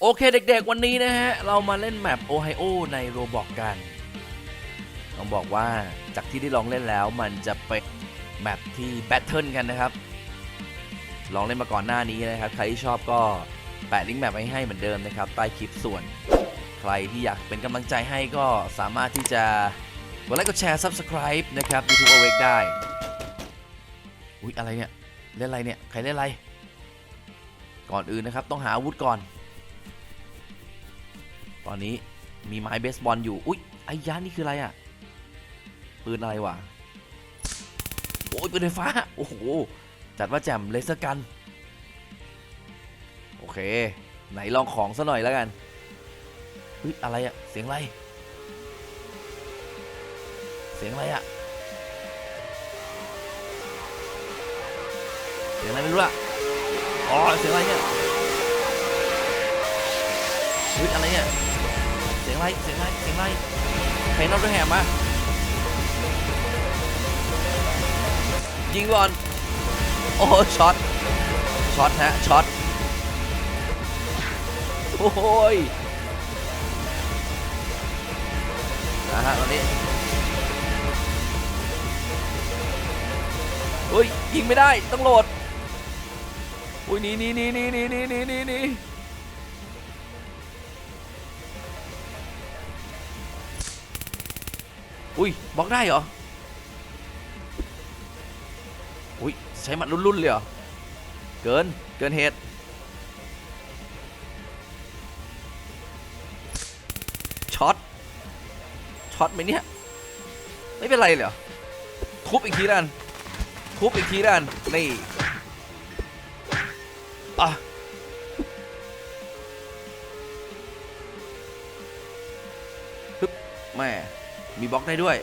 โอเคเด็กๆ วันนี้นะฮะ เรามาเล่นแมปโอไฮโอในโรบอกกันต้องบอกว่าจากที่ได้ลองเล่นแล้วมันจะเป็นแมปที่แบทเทิลกันนะครับ ลองเล่นมาก่อนหน้านี้นะครับ ใครที่ชอบก็แปะลิงก์แมปไว้ให้เหมือนเดิมนะครับ ใต้คลิปส่วน ใครที่อยากเป็นกำลังใจให้ก็สามารถที่จะกดไลค์กดแชร์ Subscribe นะครับ YouTube Awake ได้ อุ๊ย อะไรเนี่ย เล่นอะไรเนี่ย ใครเล่นอะไร ก่อนอื่นนะครับ ต้องหาอาวุธก่อน ตอนนี้มีไม้เบสบอลอยู่ อุ๊ยไอ้ยานี่คืออะไรอะปืนอะไรวะ โอ้ยปืนไฟฟ้า โอ้โห จัดว่าแจ่มเลเซอร์กัน โอเค ไหนลองของซะหน่อยแล้วกันเฮ้ยอะไรอะเสียงอะไร เสียงอะไรอะเสียงอะไรไม่รู้อะอ๋อ เสียงอะไรเนี่ยเฮ้ยอะไรเนี่ย ยงอะไรเสียงอะไรเสียงไรใครนอกด้วยแหมมายิงก่อนโอ้โหช็อตช็อตฮะช็อตโอ้โหยนะฮะตอนนี้เฮ้ยยิงไม่ได้ต้องโหลดอุ้ยนี่นี่นี่นี่นี่นี่นี่นี่ อุ้ยบล็อกได้เหรอ อุ้ยใช้หมัดรุ่นๆเลยเหรอ เกิน เกินเหตุ ช็อต ช็อตไหมเนี่ย ไม่เป็นไรเลยเหรอ ทุบอีกทีแล้วกันทุบอีกทีแล้วกันนี่อะฮึบแม่ มีบล็อกได้ด้วย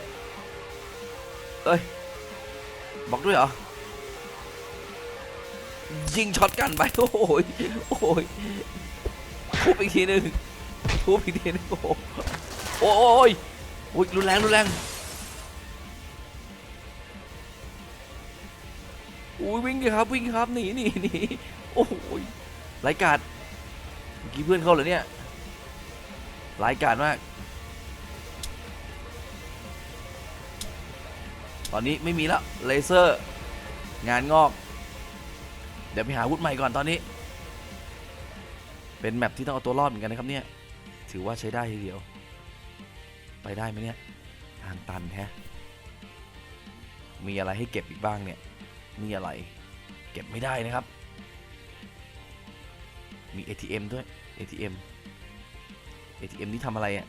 เอ้ย บล็อกด้วยเหรอ ยิงช็อตกันไป โอ้ยโอ้ยทุบอีกทีหนึ่งทุบอีกทีนึงโอ้โหโอ้ยโอ้ยรุนแรงรุนแรงอุ้ยวิ่งดิครับวิ่งครับหนีหนีหนีโอ้ยรายการเมื่อกี้เพื่อนเขาเหรอเนี่ยรายการมาก ตอนนี้ไม่มีแล้วเลเซอร์ งานงอก เดี๋ยวไปหาอาวุธใหม่ก่อนตอนนี้ เป็นแมปที่ต้องเอาตัวรอดเหมือนกันนะครับเนี่ยถือว่าใช้ได้ทีเดียว ไปได้ไหมเนี่ยทางตันแฮะมีอะไรให้เก็บอีกบ้างเนี่ยมีอะไรเก็บไม่ได้นะครับ มี ATM ด้วย ATM ATM นี่ทำอะไรอะ่ะ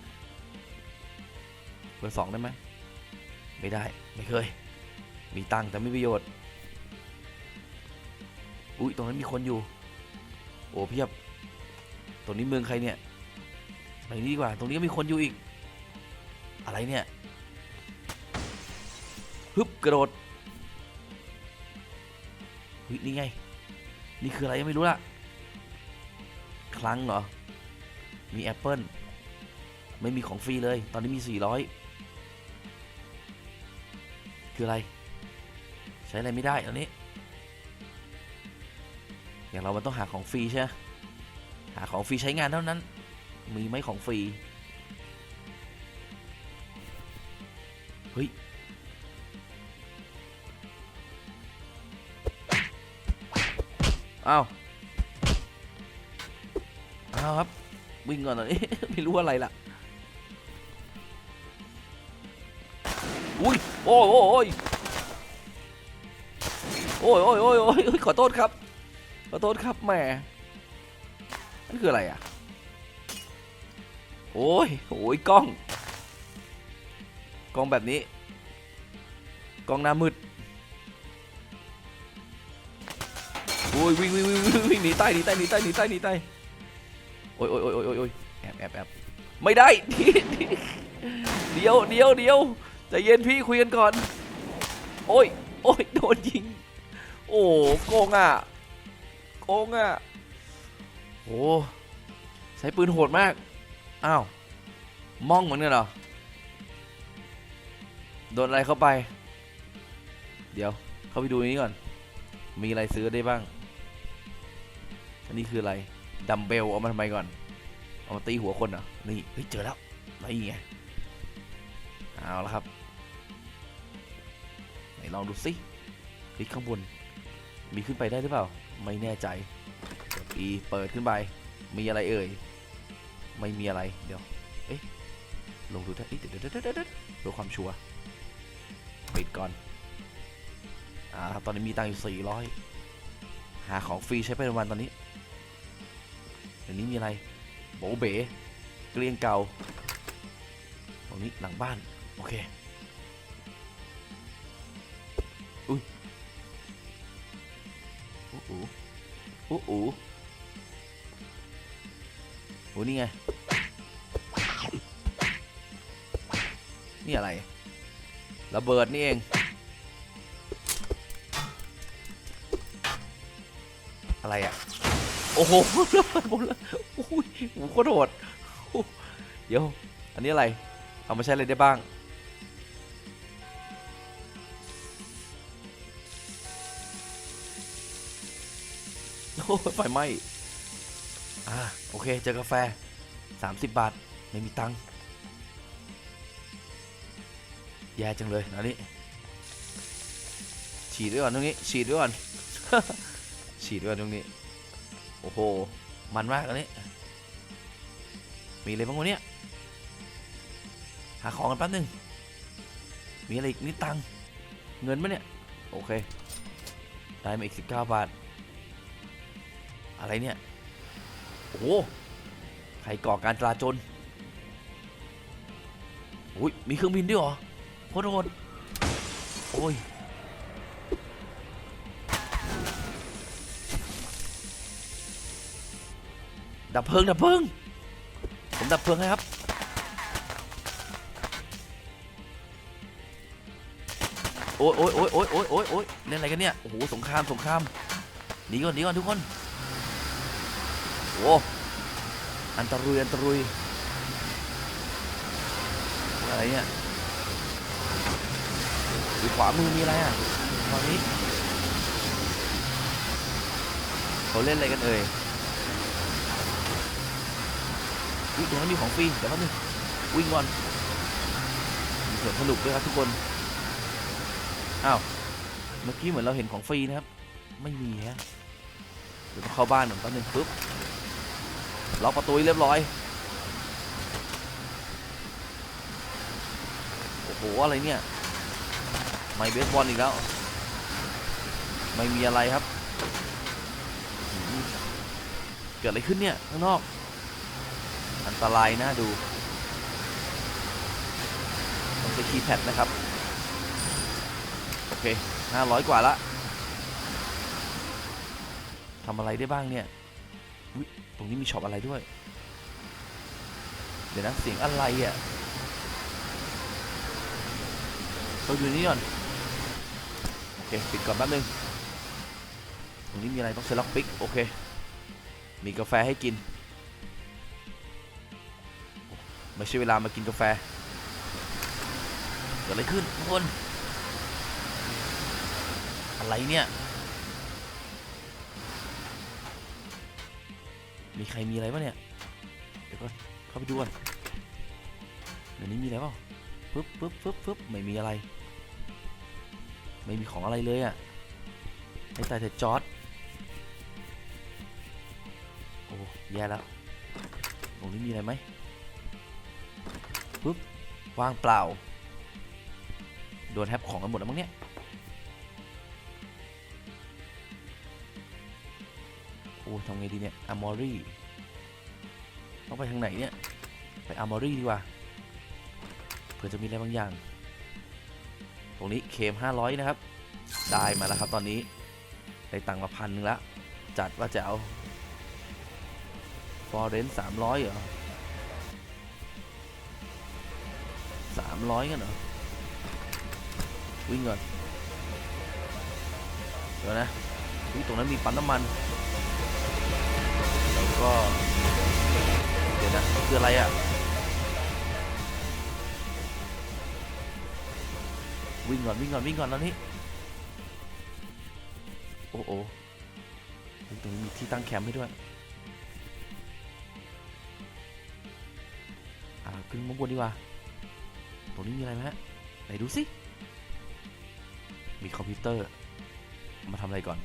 เบอร์สองได้ไหม ไม่ได้ไม่เคย มีตังค์แต่ไม่ประโยชน์ อุ้ยตรงนั้นมีคนอยู่ โอ้เพียบ ตรงนี้เมืองใครเนี่ยไปนี่ดีกว่า ตรงนี้ก็มีคนอยู่อีก อะไรเนี่ยฮึบกระโดดเฮ้ยนี่ไง นี่คืออะไรยังไม่รู้ละคลังเหรอ มีแอปเปิลไม่มีของฟรีเลย ตอนนี้มี 400 คืออะไร ใช้อะไรไม่ได้ตอนนี้ อย่างเรามันต้องหาของฟรีใช่ไหมหาของฟรีใช้งานเท่านั้น มีไหมของฟรี เฮ้ย อ้าว อ้าวครับ วิ่งก่อนตอนนี้ไม่รู้อะไรล่ะ อุ้ย โอ้ยโอ้ยโอ้ยโอ้ยโอ้ยโอ้ยโอ้ยขอโทษครับ ขอโทษครับแหมนั่นคืออะไรอะ โอ้ยโอ้ยกล้อง กล้องแบบนี้ กล้องหน้ามืดโอ้ยวิ่งวิ่งวิ่งวิ่งวิ่งหนีใต้หนีใต้หนีใต้หนีใต้หนีใต้โอ้ยโอ้ยโอ้ยโอ้ยโอ้ยแอบแอบแอบไม่ได้เดียวเดียวเดียว ใจเย็นพี่คุยกันก่อน โอ้ย โอ้ย โดนยิง โอ้โกงอะ โกงอะ โอ้ใช้ปืนโหดมาก อ้าว มองเหมือนกันเหรอ โดนอะไรเข้าไป เดี๋ยว เข้าไปดูนี้ก่อน มีอะไรซื้อได้บ้าง อันนี้คืออะไร ดัมเบล เอามาทำไมก่อน เอามาตีหัวคนเหรอ นี่ เฮ้ย เจอแล้ว นี่ไง เอาละครับไหนลองดูสิคลิกข้างบน มีขึ้นไปได้หรือเปล่า ไม่แน่ใจกด E เปิดขึ้นไป มีอะไรเอ่ย ไม่มีอะไร เดี๋ยว เอ๊ะ ลงดูได้เดี๋ยวเดี๋ยวเดี๋ยวเพื่อความชัวร์ ปิดก่อน อ่าครับ ตอนนี้มีตังค์อยู่ 400 หาของฟรีใช้ไปวันตอนนี้เดี๋ยวนี้มีอะไร โบเบ๋เกลียงเก่า ตรงนี้หลังบ้าน เค อุ้ยโอู้อูอู้อูโอ้นี่ไง นี่อะไร ระเบิดนี่เอง อะไรอะ โอ้โหระเบิดหมดเลยโอ้ยโหโคตรโหดเดี๋ยว อันนี้อะไร เอามาใช้อะไรได้บ้าง ไฟไหม้อ่าโอเค เจอกาแฟ 30 บาท ไม่มีตังค์แย่จังเลยนะนี่ฉีดไว้ก่อนตรงนี้ ฉีดไว้ก่อน ฉีดไว้ก่อนตรงนี้ โอ้โห มันมากอันนี้ มีอะไรบ้างวะเนี่ย หาของกันแป๊บนึง มีอะไรอีกนี่ตังค์เงินมะเนี่ย โอเค ได้มาอีก 19 บาท อะไรเนี่ย โอ้โหใครก่อการจราจนอุ้ยมีเครื่องบินด้วยเหรอโคตรโหดโอ้ยดับเพลิงดับเพลิงผมดับเพลิงให้ครับโอ้ยโอ้ยโอ้ยโอ้ยโอ้ยโอ้ยโอ้ยเล่นอะไรกันเนี่ย โอ้โห สงคราม สงคราม หนีก่อน หนีก่อน ทุกคน โอ้อันตรุยอันตรุยอะไรเนี่ยดูขวามือมีอะไรอะตอนนี้เขาเล่นอะไรกันเอ่ยอุ๊ยตรงนั้นมีของฟรีเดี๋ยวแป๊บนึงวิ่งก่อนมีสวนสนุกด้วยครับทุกคนอ้าวเมื่อกี้เหมือนเราเห็นของฟรีนะครับ ไม่มีฮะเดี๋ยวเข้าบ้านหน่อยแป๊บนึงปึ๊บ ล็อกประตูเรียบร้อยโอ้โหอะไรเนี่ยไม่เบสบอลอีกแล้ว ไม่มีอะไรครับ เกิดอะไรขึ้นเนี่ยข้างนอก อันตรายน่าดูต้องใช้คีย์แพดนะครับ โอเค500กว่าละทำอะไรได้บ้างเนี่ย ตรงนี้มีช็อปอะไรด้วย เดี๋ยวนะเสียงอะไรอะเราอยู่นี่ก่อน โอเค ปิดก่อนแป๊บนึง ตรงนี้มีอะไรต้องเซล็อกปิก โอเค มีกาแฟให้กิน ไม่ใช่เวลามากินกาแฟ เกิดอะไรขึ้นทุกคน อะไรเนี่ย มีใครมีอะไรปะเนี่ย เดี๋ยวก่อนเข้าไปดูก่อนเดี๋ยวนี้มีอะไรเปล่าปึ๊บปึ๊บปึ๊บปึ๊บไม่มีอะไร ไม่มีของอะไรเลยอะ่ะให้ตายแต่จอร์ดโอ้แย่แล้วตรงนี้มีอะไรไหมปึ๊บว่างเปล่า โดนแฮปของกันหมดแล้วมั้งเนี่ย โอ้ทำไงดีเนี่ยอ r มอรี่ต้องไปทางไหนเนี่ย ไปอ r มอรี่ดีกว่า เผื่อจะมีอะไรบางอย่าง ตรงนี้เคม500 นะครับ ได้มาแล้วครับตอนนี้ ได้ตังค์มาพันหนึงล้วจัดว่าจะเอาฟอร์เรนสามร้อยเหรอสามร้อยกันเหรอ วิ่งก่อนเดี๋ยวนะตรงนั้นมีปั๊มน้ำมัน ก็เดี๋ยวนะคืออะไรอะ วิ่งก่อนวิ่งก่อนวิ่งก่อนแล้วนี่โอ้โอ้ตรงนี้มีที่ตั้งแคมป์ให้ด้วยขึ้นมาบนดีกว่าตรงนี้มีอะไรไหมฮะไหนดูสิมีคอมพิวเตอร์มาทำอะไรก่อน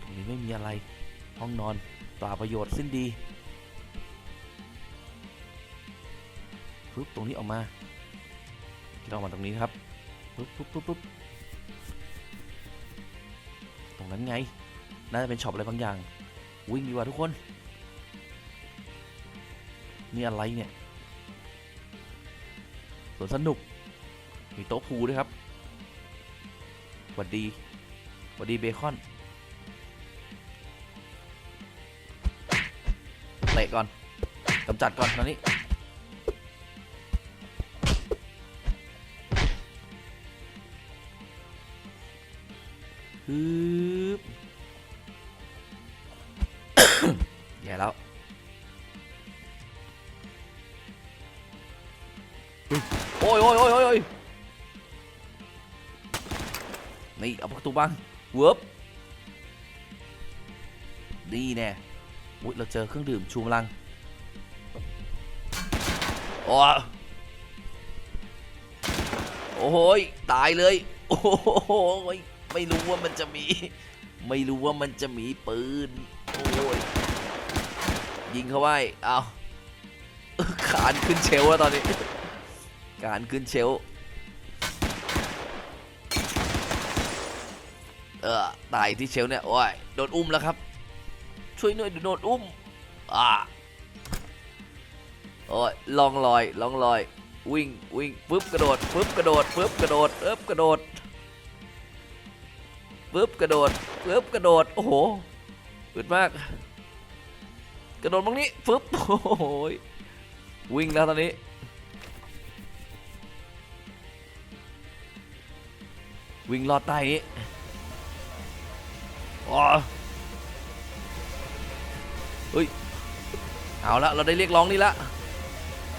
ตรงนี้ไม่มีอะไร ห้องนอนเปล่าประโยชน์สิ้นดีปึ๊บตรงนี้ออกมาคิดออกมาตรงนี้ครับปึ๊บปึ๊บปึ๊บปึ๊บตรงนั้นไง น่าจะเป็นช็อปอะไรบางอย่าง วิ่งดีกว่าทุกคน นี่อะไรเนี่ยสวนสนุก มีโต๊ะพูด้วยครับหวัดดีหวัดดีเบคอน ตะก่อนกำจัดก่อนตอนนี้ฮึบแย่แล้วโอ้ยโอ้ยโอ้ยโอ้ยโอ้ยนี่เอาประตูบ้างเวิร์บดีแน่ อุ้ยเราเจอเครื่องดื่มชูกำลังโอ้โอ้โหยตายเลย โอ้โหยไม่รู้ว่ามันจะมี ไม่รู้ว่ามันจะมีปืน โอ้ย ยิงเข้าไว้เอาเอ้อขานขึ้นเชลแล้วตอนนี้ การขึ้นเชลเออตายที่เชลเนี่ย โอ้ย โดนอุ้มแล้วครับ ช่วยหน่อยโดนอุ้มอ่าโอ้ยลองลอยลองลอย วิ่งวิ่งปึ๊บกระโดดปึ๊บกระโดดปึ๊บกระโดดปึ๊บกระโดดปึ๊บกระโดดปึ๊บกระโดดโอ้โหอึดมาก กระโดดตรงนี้ปึ๊บโอ้โหยวิ่งแล้วตอนนี้วิ่งลอดใต้นี้อ๋อ เฮ้ย เอาละเราได้เรียกร้องนี่ละ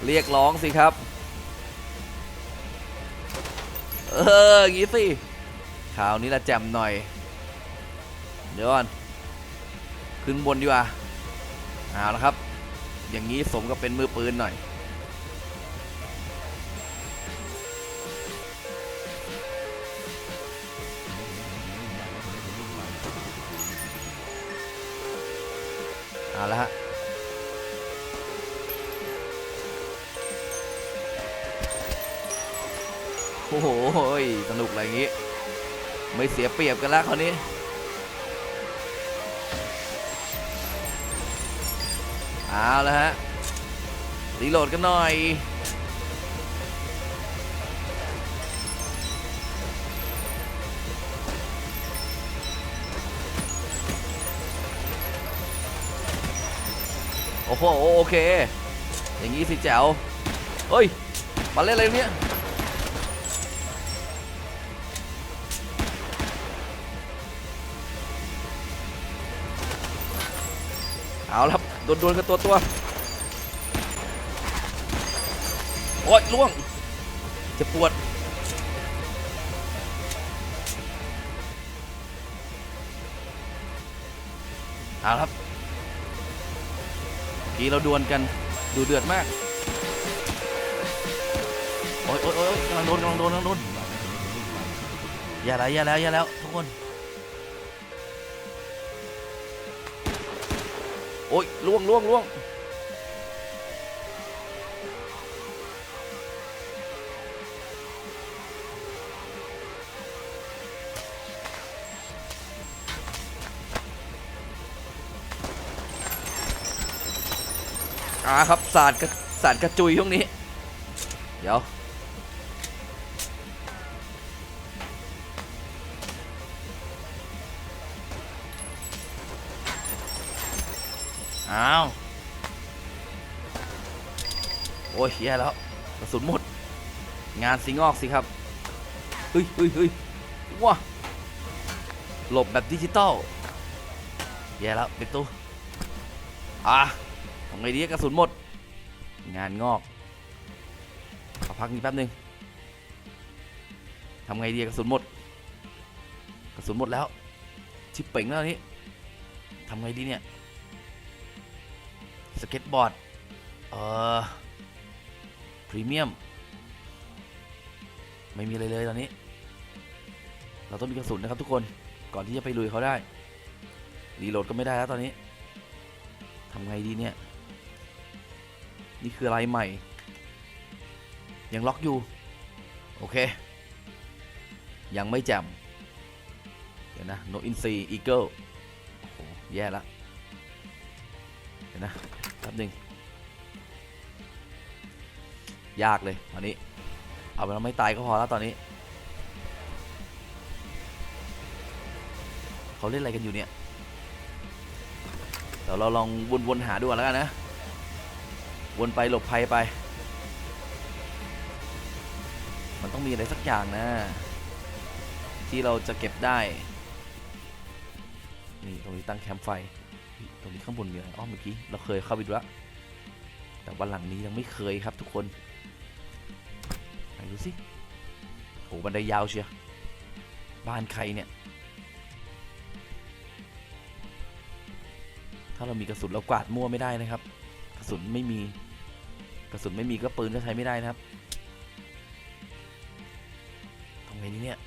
เรียกร้องสิครับ เอองงี้สิคราวนี้ละแจมหน่อย เดี๋ยวก่อน ขึ้นบนดีกว่า เอาละครับ อย่างนี้สมกับเป็นมือปืนหน่อย เอาละฮะโอ้โหสนุกอะไรอย่างงี้ ไม่เสียเปรียบกันแล้วคราวนี้เอาละฮะรีโหลดกันหน่อย อ้โหโอเค อย่างงี้สิแจ๋วเฮ้ยมาเล่นอะไรเนี่ยเอาละครับโดนๆกันตัวตัวโอ๊ยล่วง จะปวด เอาละครับ กี้เราดวลกันดูเดือดมาก โอ๊ยโอ้ยโอ้ยกำลังโดนกำลังโดนกำลังโดนอย่าแล้วอย่าแล้วอย่าแล้วทุกคน โอ้ยล่วงล่วงล่วง อ่าครับสาดกระสาดกระจุยช่วงนี้ เดี๋ยวอ้าว โอ้ยแย่แล้วกระสุนหมด งานสิงอกสิครับ เฮ้ยเฮ้ยเฮ้ยว้าหลบแบบดิจิตอลแย่แล้วเด็กตู้อะ ทำไงดีกระสุนหมด งานงอกขอพักนี้แป๊บนึงทำไงดีกระสุนหมด กระสุนหมดแล้ว ชิปเป่งแล้วนี้ทำไงดีเนี่ยสเก็ตบอร์ดเออพรีเมียมไม่มีอะไรเลยตอนนี้ เราต้องมีกระสุนนะครับทุกคนก่อนที่จะไปลุยเขาได้รีโหลดก็ไม่ได้แล้วตอนนี้ทำไงดีเนี่ย นี่คืออะไรใหม่ ยังล็อกอยู่ โอเค ยังไม่แจ่มเดี๋ยวนะ no in sea eagle โอ้โหแย่ละเดี๋ยวนะแป๊บหนึ่งยากเลยตอนนี้ เอาไปแล้วไม่ตายก็พอแล้วตอนนี้เขาเล่นอะไรกันอยู่เนี่ยเดี๋ยวเราลองวนๆหาดูก่อนแล้วกันนะ วนไปหลบภัยไป มันต้องมีอะไรสักอย่างนะ ที่เราจะเก็บได้ นี่ตรงนี้ตั้งแคมป์ไฟ ตรงนี้ข้างบนมีอะไรอ๋อเมื่อกี้เราเคยเข้าไปดูแล้วแต่วันหลังนี้ยังไม่เคยครับทุกคนไหนดูสิโอ้บันไดยาวเชียวบ้านใครเนี่ย ถ้าเรามีกระสุนเรากวาดมั่วไม่ได้นะครับ ระสุนไม่มี กระสุนไม่มีก็ปืนก็ใช้ไม่ได้นะครับทำไงนี่เนี่ย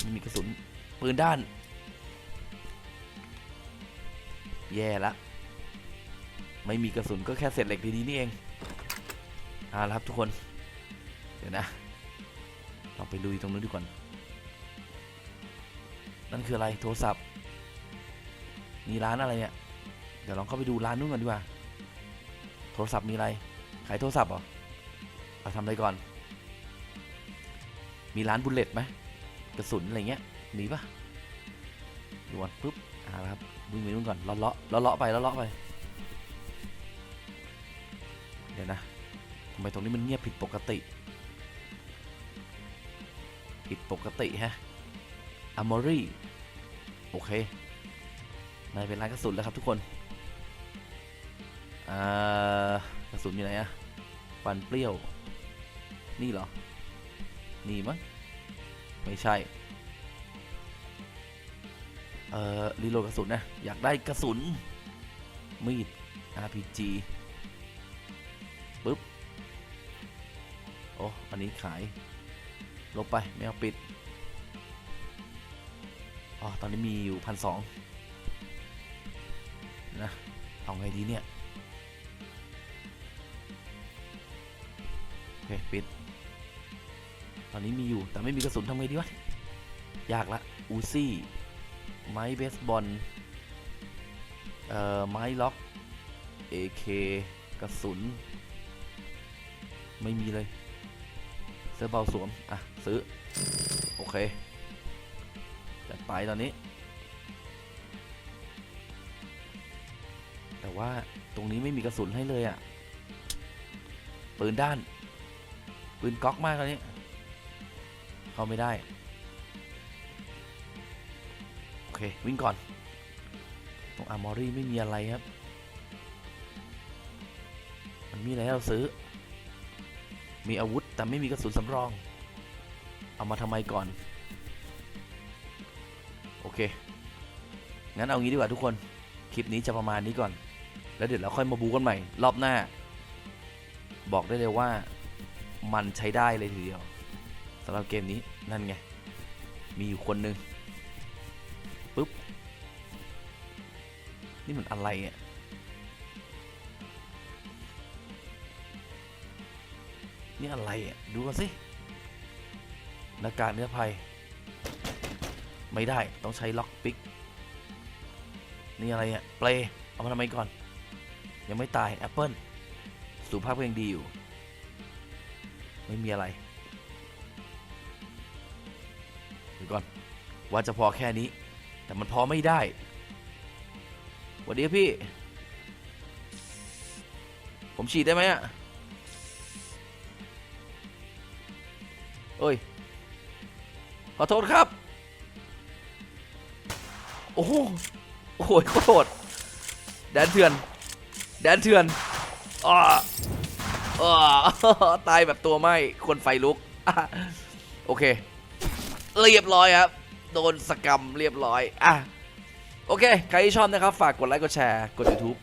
ไม่มีกระสุนปืนด้าน แย่ละไม่มีกระสุนก็แค่เศษเหล็กดีๆนี่เองเอาละครับทุกคน เดี๋ยวนะ เราไปลุยตรงนู้นดีก่อนนั่นคืออะไรโทรศัพท์มีร้านอะไรเนี่ย เดี๋ยวลองเข้าไปดูร้านนู้นก่อนดีกว่า ทรศัพท์มีอะไร ขายโทรศัพท์เหรอเอาทำอะไรก่อน มีร้านบุลเลตไหมกระสุนอะไรเงี้ย มีปะดูก่อนปุ๊บอ่าละครับวิ่งไปนู่นก่อนเลาะเลาะเลาะไปเลาะเลาะไป เดี๋ยวนะทำไมตรงนี้มันเงียบผิดปกติ ผิดปกติฮะอ m มอรี่ โอเค นายเป็นร้านกระสุนแล้วครับทุกคน อ่ากระสุนอยู่ไหนอะฟันเปรี้ยว นี่เหรอ นี่มั้ง ไม่ใช่ เอ่อรีโหลดกระสุนนะ อยากได้กระสุน มีด RPG ปึ๊บ โอ้ อันนี้ขายลบไป ไม่เอาปิด อ๋อ ตอนนี้มีอยู่พันสองนะ เอาไงดีเนี่ย เคปิด ตอนนี้มีอยู่แต่ไม่มีกระสุนทำไงดีวะ ยากละอูซี่ ไม้เบสบอล เอ่อ ไม้ล็อก AK กระสุน ไม่มีเลย เสื้อเบาสวม อะ ซื้อ โอเคจัดไปตอนนี้ แต่ว่าตรงนี้ไม่มีกระสุนให้เลยอะ่ะปืนด้าน ปืนก๊อกมากตอนนี้ เข้าไม่ได้ โอเค วิ่งก่อน ตรงอาร์มอรี่ไม่มีอะไรครับ มันมีอะไรให้เราซื้อ มีอาวุธแต่ไม่มีกระสุนสำรอง เอามาทำไมก่อน โอเค งั้นเอางี้ดีกว่าทุกคน คลิปนี้จะประมาณนี้ก่อน แล้วเดี๋ยวเราค่อยมาบูกันใหม่ รอบหน้า บอกได้เลยว่า มันใช้ได้เลยทีเดียวสำหรับเกมนี้นั่นไง มีอยู่คนหนึ่งปุ๊บ นี่มันอะไรอะนี่อะไรอะ ดูกันสิหน้ากากเนื้อภัย ไม่ได้ต้องใช้ล็อกปิก นี่อะไรอะเปลเอามาทำไมก่อน ยังไม่ตายแอปเปิลสุภาพก็ยังดีอยู่ ไม่มีอะไรเดี๋ยวก่อนว่าจะพอแค่นี้ แต่มันพอไม่ได้สวัสดีครับพี่ ผมฉีดได้ไหมอะเอ้ย ขอโทษครับ โอ้โหโอ้โหขอโทษ แดนเถื่อน แดนเถื่อนอ่าอ่า ตายแบบตัวไหมคนไฟลุก โอเค เรียบร้อยครับ โดนสกรรมเรียบร้อยอะโอเค ใครที่ชอบนะครับ ฝากกดไลค์กดแชร์กด YouTube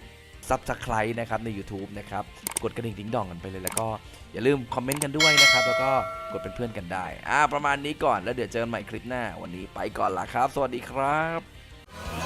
Subscribe นะครับใน YouTube นะครับ กดกระดิ่งดิ้งดองกันไปเลยแล้วก็อย่าลืมคอมเมนต์กันด้วยนะครับ แล้วก็กดเป็นเพื่อนกันได้อ่าประมาณนี้ก่อนแล้วเดี๋ยวเจอกันใหม่คลิปหน้า วันนี้ไปก่อนละครับ สวัสดีครับ